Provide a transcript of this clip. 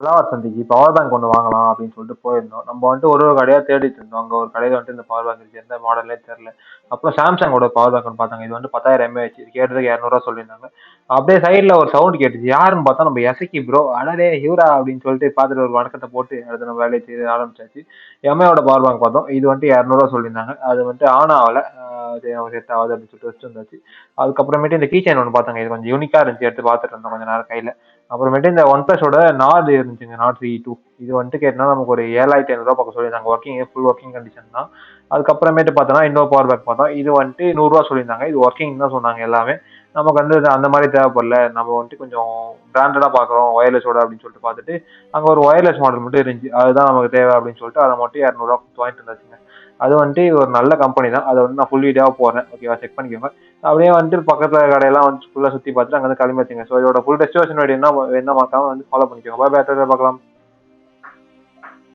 புலாவர் சந்தைக்கு power bank ஒன்று வாங்கலாம் அப்படின்னு சொல்லிட்டு போயிருந்தோம். நம்ம வந்துட்டு ஒரு ஒரு கடையாக தேடிட்டு இருந்தோம். அங்கே ஒரு கடையில் வந்துட்டு இந்த பவர் பேங்க் இருக்குது எந்த மாடலே தெரில அப்புறம் சாம்சங்கோட பவர் பேங்க் ஒன்று பார்த்தாங்க. இது வந்து பத்தாயிரம் எம்ஏஹெச் இது கேட்டதுக்கு இரநூறுவா சொல்லியிருந்தாங்க. அப்படியே சைடில் ஒரு சவுண்ட் கேட்டுச்சு. யாருன்னு பார்த்தா நம்ம எசக்கி ப்ரோ அடரே ஹியூரா அப்படின்னு சொல்லிட்டு பார்த்துட்டு ஒரு வணக்கத்தை போட்டு அடுத்து நம்ம வேலையை செய்ய ஆரம்பிச்சாச்சு. எம்ஏவோட பவர் பேங்க் பார்த்தோம். இது வந்துட்டு இரநூறுவா சொல்லியிருந்தாங்க. அது வந்துட்டு ஆன் ஆகலை. அது செட் ஆகுது அப்படின்னு சொல்லிட்டு வச்சுருந்தாச்சு அதுக்கப்புறமேட்டு இந்த கீச்சைன் ஒன்று பார்த்தாங்க. இது கொஞ்சம் யூனிக்காக இருந்துச்சு எடுத்து பார்த்துட்டு இருந்தோம் கொஞ்சம் நேரம் கையில். அப்புறமேட்டு இந்த ஒன் பிளஸோட நார்டு இருந்துச்சுங்க நாட் த்ரீ டூ இது வந்துட்டு கேட்டால் நமக்கு ஒரு ஏழாயிரத்தி ஐநூறுரூவா பக்கம் சொல்லியிருந்தாங்க. ஒர்க்கிங் ஃபுல் ஒர்க்கிங் கண்டிஷன் தான். அதுக்கப்புறமேட்டு பார்த்தோன்னா இன்னொரு பவர் பேக் பார்த்தோம். இது வந்துட்டு நூறுரூவா சொல்லியிருந்தாங்க. இது ஒர்க்கிங் தான் சொன்னாங்க எல்லாமே. நமக்கு வந்து அந்த மாதிரி தேவைப்படல. நம்ம வந்துட்டு கொஞ்சம் பிராண்டடாக பார்க்குறோம் ஒயர்லெஸோட அப்படின்னு சொல்லிட்டு பார்த்துட்டு அங்கே ஒரு ஒயர்லெஸ் மாடல் மட்டும் இருந்துச்சு. அதுதான் நமக்கு தேவை அப்படின்னு சொல்லிட்டு அதை மட்டும் இரநூறுவா வாங்கிட்டு இருந்தாச்சுங்க அது வந்துட்டு ஒரு நல்ல கம்பெனி தான். அதை வந்து நான் ஃபுல் வீடியோவாக போடுறேன். ஓகேவா செக் பண்ணிக்கோங்க. அப்படியே வந்துட்டு பக்கத்தில் கடையெல்லாம் வந்து ஃபுல்லாக சுற்றி பார்த்துட்டு அங்கே வந்து கிளம்பி வச்சுங்க ஸோ இதோட ஃபுல் டெஸ்டினேஷன் என்ன என்ன மறக்காம வந்து ஃபாலோ பண்ணிக்கோங்க. பாய் பார்க்கலாம்.